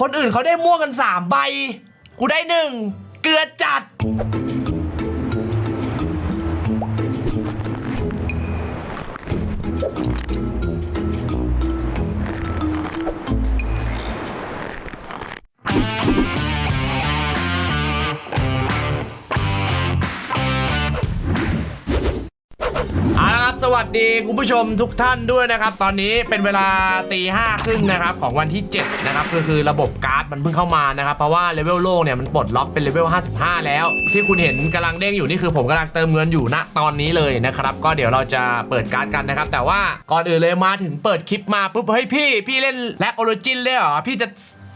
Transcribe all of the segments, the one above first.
คนอื่นเขาได้ม่วงกันสามใบ กูได้หนึ่งเกลือจัด วัสดีคุณผู้ชมทุกท่านด้วยนะครับ ตอนนี้เป็นเวลาตีห้าครึ่งนะครับของวันที่ 7 นะครับก็คือระบบการ์ดมันเพิ่งเข้ามานะครับ เพราะว่าเลเวลโลกเนี่ยมันปลดล็อกเป็นเลเวล55 แล้ว ที่คุณเห็นกำลังเด้งอยู่นี่คือผมกำลังเติมเงินอยู่ณตอนนี้เลยนะครับ ก็เดี๋ยวเราจะเปิดการ์ดกันนะครับ แต่ว่าก่อนอื่นเลยมาถึงเปิดคลิปมาปุ๊บเฮ้ยพี่ พี่เล่นแล็กโอโรจินเลยเหรอพี่จะ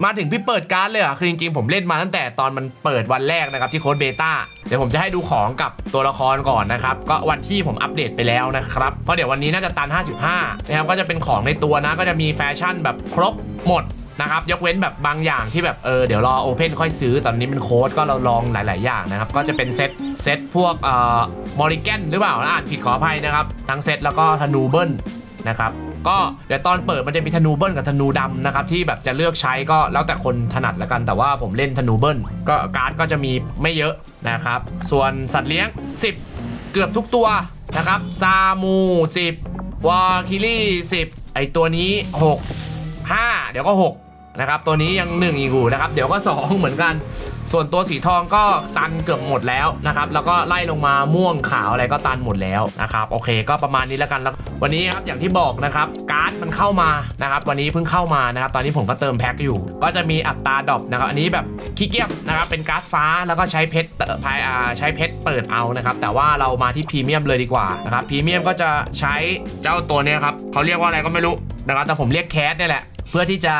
มาถึงพี่เปิดการ์ดเลยอะคือจริงๆผมเล่นมาตั้งแต่ตอนมันเปิดวันแรกนะครับที่โค้ดเบต้าเดี๋ยวผมจะให้ดูของกับตัวละครก่อนนะครับก็วันที่ผมอัปเดตไปแล้วนะครับเพราะเดี๋ยววันนี้น่าจะตัน 55 นะครับก็จะเป็นของในตัวนะก็จะมีแฟชั่นแบบครบหมดนะครับยกเว้นแบบบางอย่างที่แบบเออเดี๋ยวรอโอเพนค่อยซื้อตอนนี้มันโค้ดก็เราลองหลาย ๆ อย่างนะครับ ก็จะเป็นเซตเซตพวกเอ่อมอริแกนหรือเปล่าอ่านผิดขออภัยนะครับ ทั้งเซตแล้วก็ธนูเบิลนะครับ ก็เดี๋ยวตอนเปิดมันจะมีธนูเบิลกับธนูดำนะครับที่แบบจะเลือกใช้ก็แล้วแต่คนถนัดละกัน แต่ว่าผมเล่นธนูเบิลก็การ์ดก็จะมีไม่เยอะนะครับ ส่วนสัตว์เลี้ยง 10 เกือบทุกตัวนะครับซามู10วาคิลี่10 ไอตัวนี้ 6 5 เดี๋ยวก็ 6นะครับตัวนี้ยัง1อีกอยู่นะครับ เดี๋ยวก็ 2 เหมือนกัน ส่วนตัวสีทองก็ตันเกือบหมดแล้วนะครับ แล้วก็ไล่ลงมาม่วงขาวอะไรก็ตันหมดแล้วนะครับ โอเค ก็ประมาณนี้แล้วกันแล้ววันนี้ครับอย่างที่บอกนะครับการ์ดมันเข้ามานะครับวันนี้เพิ่งเข้ามานะครับตอนนี้ผมก็เติมแพ็คอยู่ ก็จะมีอัตราดรอปนะครับอันนี้แบบขี้เกียจนะครับเป็นการ์ดฟ้าแล้วก็ใช้เพชรเอ่อพายอ่าใช้เพชรเปิดเอานะครับแต่ว่าเรามาที่พรีเมียมเลยดีกว่านะครับพรีเมียมก็จะใช้เจ้าตัวนี้ครับเขาเรียกว่าอะไรก็ไม่รู้นะครับแต่ผมเรียกแคสเนี่ยแหละเพื่อที่จะ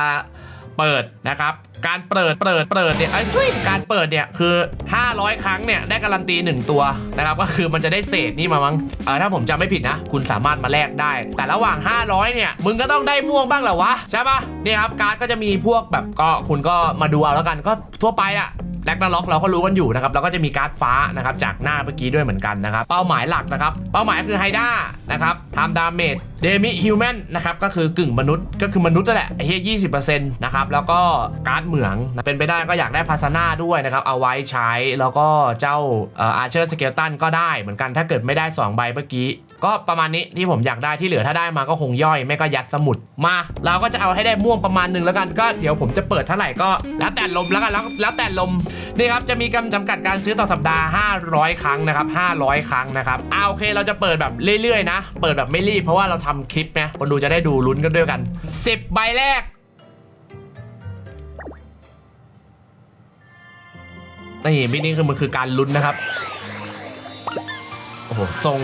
เปิดนะครับ การเปิดเปิดเปิดเนี่ยไอ้ทุยการเปิดเนี่ยคือ 500 ครั้งเนี่ยได้การันตี 1 ตัวนะครับก็คือมันจะได้เศษนี่มามั้งเออถ้าผมจำไม่ผิดนะ คุณสามารถมาแลกได้ แต่ระหว่าง 500 เนี่ย มึงก็ต้องได้ม่วงบ้างเหรอวะ ใช่ปะเนี่ยครับการ์ดก็จะมีพวกแบบก็คุณก็มาดูเอาแล้วกันก็ทั่วไปอะแลกนาล็อกเราก็รู้กันอยู่นะครับแล้วก็จะมีการ์ดฟ้านะครับจากหน้าเมื่อกี้ด้วยเหมือนกันนะครับ เป้าหมายหลักนะครับ เป้าหมายคือไฮด้านะครับทำดาเมจ เดมิฮิวแมนนะครับก็คือกึ่งมนุษย์ก็คือมนุษย์นั่นแหละไอ้เหี้ยยี่สิบเปอร์เซ็นต์นะครับแล้วก็การ์ดเหมืองเป็นไปได้ก็อยากได้พาซนาด้วยนะครับเอาไว้ใช้แล้วก็เจ้าอาร์เชอร์สเกลตันก็ได้เหมือนกันถ้าเกิดไม่ได้ 2 ใบเมื่อกี้ ก็ประมาณนี้ที่ผมอยากได้ที่เหลือถ้าได้มาก็คงย่อย ไม่ก็ยัดสมุดมา เราก็จะเอาให้ได้ม่วงประมาณหนึ่งแล้วกันก็เดี๋ยวผมจะเปิดเท่าไหร่ก็ แล้วแต่ลมแล้วกันแล้วแล้วแต่ลมนี่ครับจะมีกำจำกัดการซื้อต่อสัปดาห์ 500 ครั้งนะครับ500 ครั้งนะครับเอาโอเคเราจะเปิดแบบเรื่อยๆนะ เปิดแบบไม่รีบเพราะว่าเราททำคลิปนะคนดูจะได้ดูลุ้นกันด้วยกัน10ใบแรกนี่มินี่คือมันคือการลุ้นนะครับ โอ้โหทรง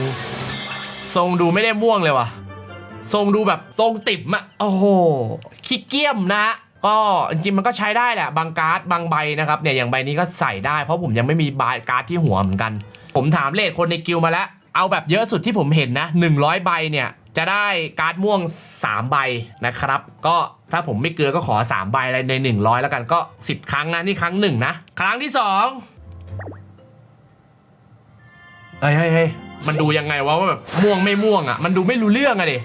ทรงดูไม่ได้ม่วงเลยว่ะ ทรงดูแบบทรงติ่มอะโอ้โหขี้เกียมนะ ก็จริงมันก็ใช้ได้แหละ บางการ์ดบางใบนะครับเนี่ยอย่างใบนี้ก็ใส่ได้เพราะผมยังไม่มีบายการ์ดที่หัวเหมือนกัน ผมถามเลทคนในกิลมาแล้ว เอาแบบเยอะสุดที่ผมเห็นนะ 100 ใบเนี่ย จะได้การ์ดม่วง 3 ใบนะครับ ก็ถ้าผมไม่เกลือก็ขอ 3 ใบอะไรใน 100 แล้วกันก็ 10 ครั้งนะ นี่ครั้งหนึ่งนะ ครั้งที่2เฮ้ยเฮ้ยเฮ้ยมันดูยังไงวะว่าแบบม่วงไม่ม่วงอะ มันดูไม่รู้เรื่องอะดิ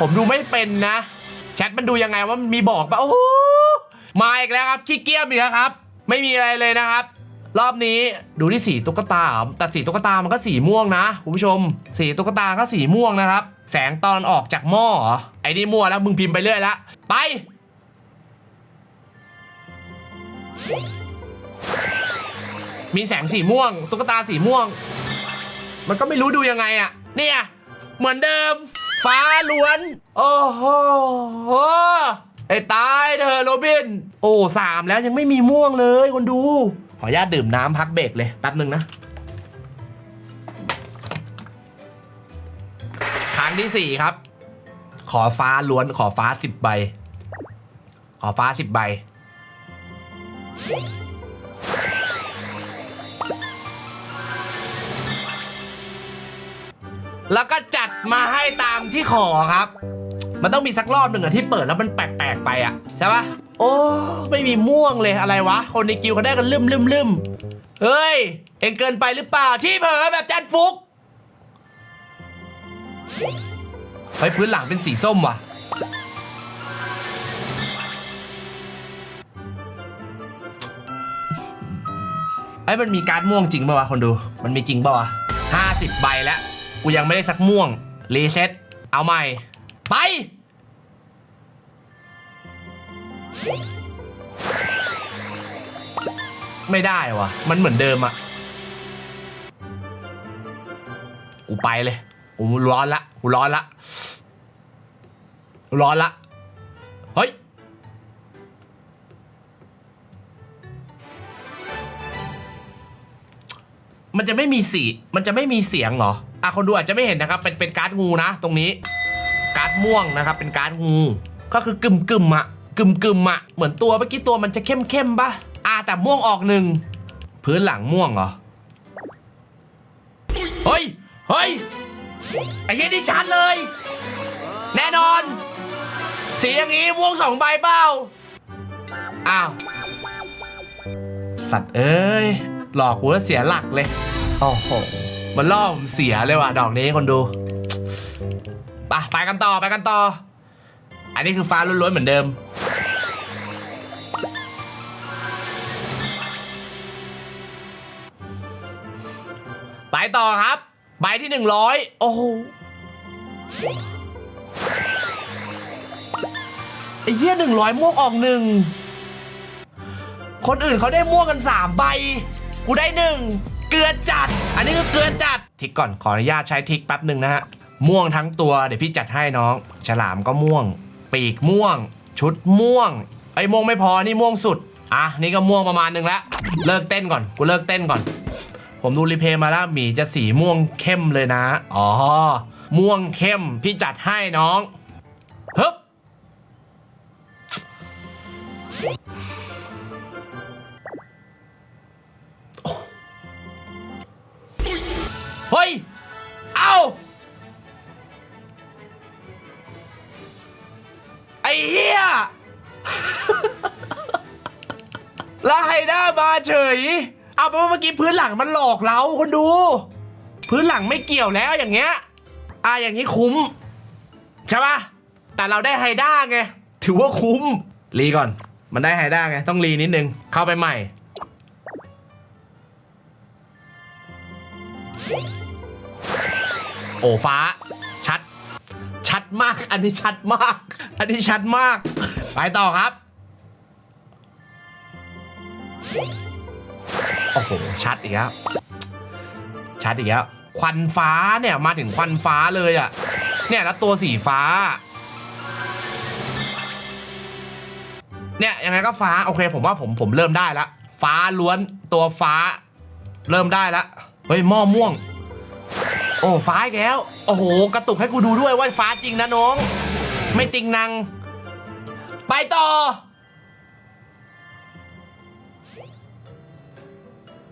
ผมดูไม่เป็นนะ แชทมันดูยังไงว่ามันมีบอกปะโอ้มาอีกแล้วครับขี้เกียจอีกแล้วครับ ไม่มีอะไรเลยนะครับ รอบนี้ดูที่สีตุ๊กตาแต่สีตุ๊กตามันก็สีม่วงนะคุณผู้ชม สีตุ๊กตาก็สีม่วงนะครับ แสงตอนออกจากหม้อเหรอไอ้นี่มั่วแล้วมึงพิมพ์ไปเรื่อยละไป มีแสงสีม่วง ตุ๊กตาสีม่วง มันก็ไม่รู้ดูยังไงอะเนี่ยเหมือนเดิม ฟ้าล้วน โอ้โหไอ้ตายเธอโรบิน โอ้สามแล้วยังไม่มีม่วงเลยคนดู ขออนุญาตดื่มน้ำพักเบรกเลยแป๊บหนึ่งนะ งที่สี่ครับ ขอฟ้าล้วนขอฟ้าสิบใบ ขอฟ้าสิบใบ แล้วก็จัดมาให้ตามที่ขอครับ มันต้องมีสักรอบหนึ่งอะที่เปิดแล้วมันแปลกๆไปอะใช่ปะโอ้ไม่มีม่วงเลยอะไรวะ คนในกิวเขาได้กันลืมลืมลืมเฮ้ย เองเกินไปหรือเปล่าที่เผลอแบบจันฟุก เฮ้ยพื้นหลังเป็นสีส้มวะไอ้มันมีการม่วงจริงป่าวะคนดู มันมีจริงป่าวะห้าสิบใบแล้ว กูยังไม่ได้สักม่วง รีเซ็ต เอาใหม่ ไป ไม่ได้วะมันเหมือนเดิมอะกูไปเลย กูร้อนละ กูร้อนละ ร้อนละ เฮ้ย มันจะไม่มีสี มันจะไม่มีเสียงเหรอ อะคนดูอาจจะไม่เห็นนะครับ เป็นเป็นการ์ดงูนะ ตรงนี้ การ์ดม่วงนะครับ เป็นการ์ดงู ก็คือกึมกึมๆอะกึมกึมๆอะเหมือนตัวเมื่อกี้ตัวมันจะเข้มเข้มๆปะอะแต่ม่วงออกหนึ่ง พื้นหลังม่วงเหรอ เฮ้ย เฮ้ย ไอ้เหี้ยนี่ชัดเลย แน่นอน สีอย่างงี้ม่วงสองใบเปล่าอ้าว สัตว์เอ้ย หลอกกูแล้วเสียหลักเลยโอ้โหมันล่อผมเสียเลยว่ะดอกนี้คนดูไปไปกันต่อไปกันต่อ อันนี้คือฟ้าล้วนๆเหมือนเดิม ไปต่อครับ ใบที่หนึ่งร้อยโอ้โห อ้เหี้ยหนึ่งร้อยม่วงออกหนึ่งคนอื่นเขาได้ม่วงกันสามใบ กูได้หนึ่งเกลือจัด อันนี้ก็เกลือจัด ทิกก่อนขออนุญาตใช้ทิกแป๊บหนึ่งนะฮะ ม่วงทั้งตัวเดี๋ยวพี่จัดให้น้อง ฉลามก็ม่วง ปีกม่วง ชุดม่วง ไอ้ม่วงไม่พอนี่ม่วงสุด อะนี่ก็ม่วงประมาณหนึ่งแล้วเลิกเต้นก่อน กูเลิกเต้นก่อน ผมดูรีเพย์มาแล้วหมีจะสีม่วงเข้มเลยนะ อ๋อ ม่วงเข้มพี่จัดให้น้องฮึบ เฮ้ย เอาไอ้เหี้ยแล้วไฮด้ามาเฉย เอาเป็นว่าเมื่อกี้พื้นหลังมันหลอกเราคนดู พื้นหลังไม่เกี่ยวแล้วอย่างเงี้ย อะอย่างนี้คุ้ม ใช่ปะแต่เราได้ไฮด้าไง ถือว่าคุ้ม รีก่อน มันได้ไฮด้าไง ต้องรีนิดนึง เข้าไปใหม่ โอ้ฟ้า ชัด ชัดมาก อันนี้ชัดมาก อันนี้ชัดมาก ไปต่อครับ โอ้โห ชัดอีกแล้ว ชัดอีกแล้ว ควันฟ้าเนี่ย มาถึงควันฟ้าเลยอะ่ะ เนี่ยแล้วตัวสีฟ้า เนี่ยยังไงก็ฟ้าโอเคผมว่าผมผมเริ่มได้ละฟ้าล้วนตัวฟ้า เริ่มได้ละเฮ้ยหม้อม่วง โอ้ฟ้าอีกแล้ว โอ้โหกระตุกให้กูดูด้วยว่าฟ้าจริงนะน้อง ไม่ติงนังไปต่อ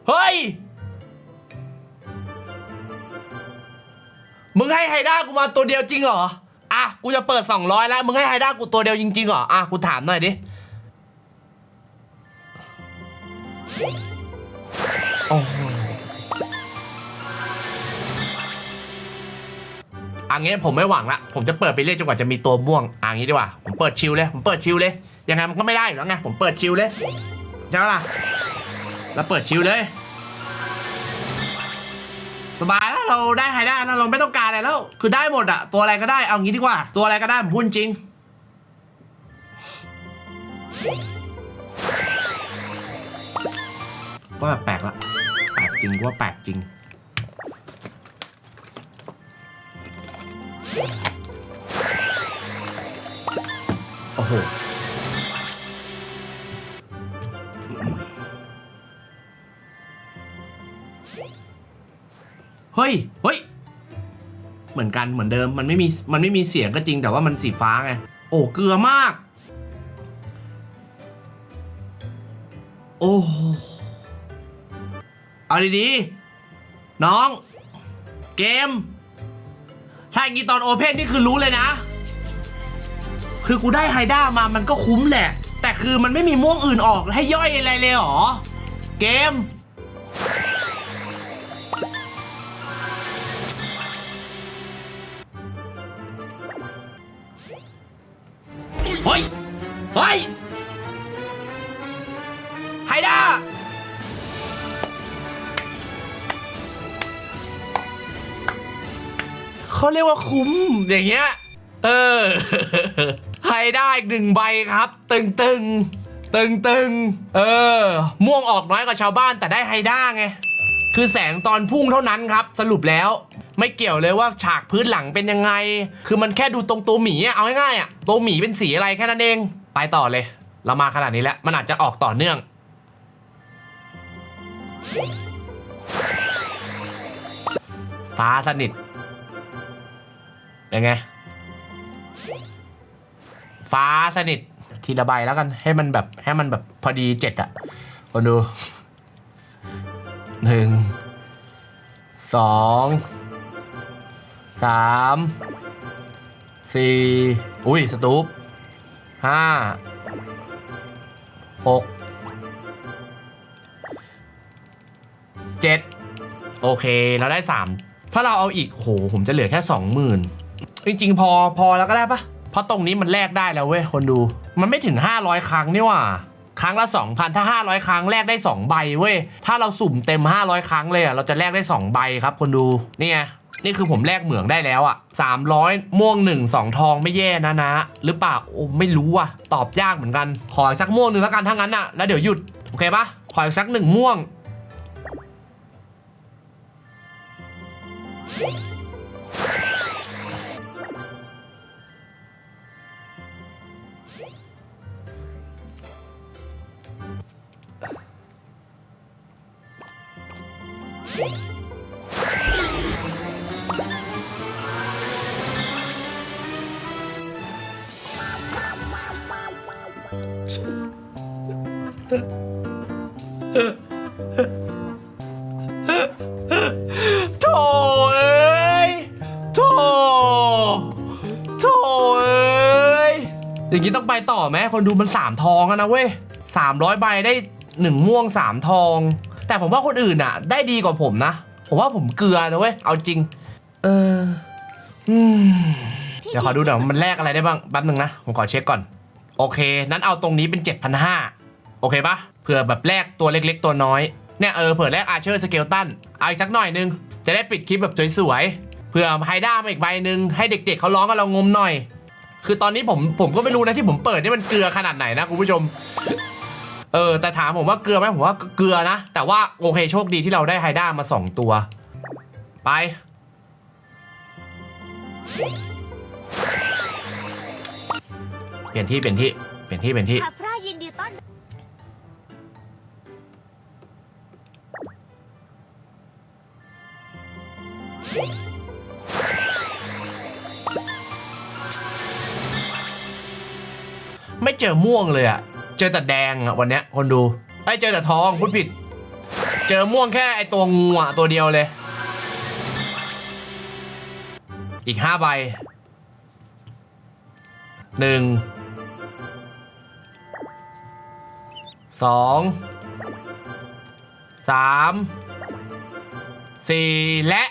เฮ้ย มึงให้ไฮด้ากูมาตัวเดียวจริงเหรอ อะ กูจะเปิด 200 แล้ว มึงให้ไฮด้ากูตัวเดียวจริงๆเหรอ อะ กูถามหน่อยดิ อันนี้ผมไม่หวังละผมจะเปิดไปเรื่อยจนกว่าจะมีตัวม่วงอันนี้ดีกว่าผมเปิดชิลเลยผมเปิดชิลเลยยังไงมันก็ไม่ได้อยู่แล้วไงผมเปิดชิลเลยใช่ไหมล่ะแล้วเปิดชิลเลย สบายแล้วเราได้ไฮได้แล้วเราไม่ต้องการอะไรแล้ว คือได้หมดอะตัวอะไรก็ได้เอางี้ดีกว่า ตัวอะไรก็ได้ผมพูดจริงก็แปลกละแปลกจริงว่าแปลกจริง โอ้โห เฮ้ย เฮ้ย เหมือนกัน เหมือนเดิม มันไม่มี มันไม่มีเสียงก็จริง แต่ว่ามันสีฟ้าไง โอ้ เกลือมาก โอ้เอาดีๆ น้อง เกม ถ้าอย่างนี้ตอนโอเพนนี่คือรู้เลยนะ คือกูได้ไฮด้ามามันก็คุ้มแหละ แต่คือมันไม่มีม่วงอื่นออกให้ย่อยอะไรเลยเหรอ เกม เฮ้ย เฮ้ยไฮด้า เขาเรียกว่าคุ้มอย่างเงี้ย เออให้ได้อีกหนึ่งใบครับ ตึงตึงตึงตึงเออ ม่วงออกน้อยกว่าชาวบ้านแต่ได้ไฮด้าไง คือแสงตอนพุ่งเท่านั้นครับ สรุปแล้ว ไม่เกี่ยวเลยว่าฉากพื้นหลังเป็นยังไง คือมันแค่ดูตรงตัวหมีอะเอาง่ายๆอะตัวหมีเป็นสีอะไรแค่นั้นเอง ไปต่อเลย เรามาขนาดนี้แล้ว มันอาจจะออกต่อเนื่อง ฟ้าสนิท เป็นไง ฟ้าสนิททีละใบแล้วกัน ให้มันแบบ ให้มันแบบพอดีเจ็ดอะคนดูหนึ่งสองสามสี่อุ้ย สตูปห้าหกเจ็ดโอเค เราได้สามถ้าเราเอาอีกโหผมจะเหลือแค่สองหมื่น จริงๆ พอพอแล้วก็ได้ปะเพราะตรงนี้มันแลกได้แล้วเว้ยคนดู มันไม่ถึง 500 ครั้งนี่หว่าครั้งละ 2,000 ถ้า 500 ครั้งแลกได้ 2 ใบเว้ย ถ้าเราสุ่มเต็ม 500 ครั้งเลยอะเราจะแลกได้ 2 ใบครับ คนดูนี่ไงนี่คือผมแลกเหมืองได้แล้วอะ 300 ม่วง 1 2 ทองไม่แย่นะนะ หรือเปล่าโอ้ไม่รู้อะตอบยากเหมือนกัน ขออีกสักม่วงหนึ่งแล้วกันถ้างั้นอะ แล้วเดี๋ยวหยุด โอเคปะขออีกสักหนึ่งม่วง โถเอ้ยโถโถเอ้ยอย่างนี้ต้องไปต่อไหมคนดูมันสามทองอะนะเว้ยสามร้อยใบได้หนึ่งม่วงสามทอง แต่ผมว่าคนอื่นอะได้ดีกว่าผมนะ ผมว่าผมเกลือนะเว้ย เอาจริง เอออืมเดี๋ยวขอดูหน่อยว่ามันแลกอะไรได้บ้างแป๊บนึงนะ ผมขอเช็คก่อน โอเค นั้นเอาตรงนี้เป็น 7,500 โอเคปะเผื่อแบบแลกตัวเล็กๆตัวน้อย เนี่ยเออเผื่อแลกอาเชอร์สเกลตันเอาอีกสักหน่อยนึง จะได้ปิดคลิปแบบสวยๆ เผื่อไฮด้ามาอีกใบหนึ่งให้เด็กๆเขาร้องกันเรางมหน่อย คือตอนนี้ผมผมก็ไม่รู้นะที่ผมเปิดนี่มันเกลือขนาดไหนนะคุณผู้ชม เออแต่ถามผมว่าเกลือไหมผมว่าเกลือนะ แต่ว่าโอเคโชคดีที่เราได้ไฮด้ามาสองตัว ไป เปลี่ยนที่เปลี่ยนที่เปลี่ยนที่เปลี่ยนที่ข้าพระยินดีต้อนไม่เจอม่วงเลยอะ เจอแต่แดงอะวันเนี้ยคนดูไอ้เจอแต่ทองพูดผิด เจอม่วงแค่ไอตัวงูอะตัวเดียวเลย อีกห้าใบหนึ่งสองสามสี่และ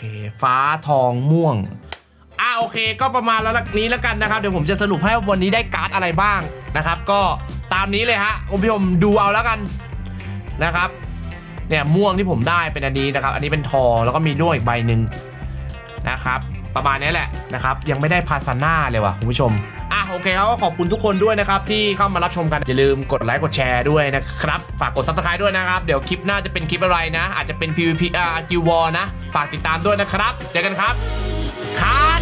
เค ฟ้าทองม่วง อ่าโอเค ก็ประมาณแล้วนี้แล้วกันนะครับ เดี๋ยวผมจะสรุปให้ว่าวันนี้ได้การ์ดอะไรบ้างนะครับ ก็ตามนี้เลยฮะคุณผู้ชมดูเอาแล้วกันนะครับ เนี่ยม่วงที่ผมได้เป็นอันนี้นะครับ อันนี้เป็นทองแล้วก็มีด้วงอีกใบหนึ่งนะครับ ประมาณนี้แหละนะครับยังไม่ได้พาซาน่าเลยว่ะคุณผู้ชมอะโอเคครับก็ขอบคุณทุกคนด้วยนะครับที่เข้ามารับชมกัน อย่าลืมกดไลค์กดแชร์ด้วยนะครับ ฝากกด subscribe ด้วยนะครับ เดี๋ยวคลิปหน้าจะเป็นคลิปอะไรนะ อาจจะเป็น PVP อ่ากิววอนะ ฝากติดตามด้วยนะครับ เจอกันครับคาน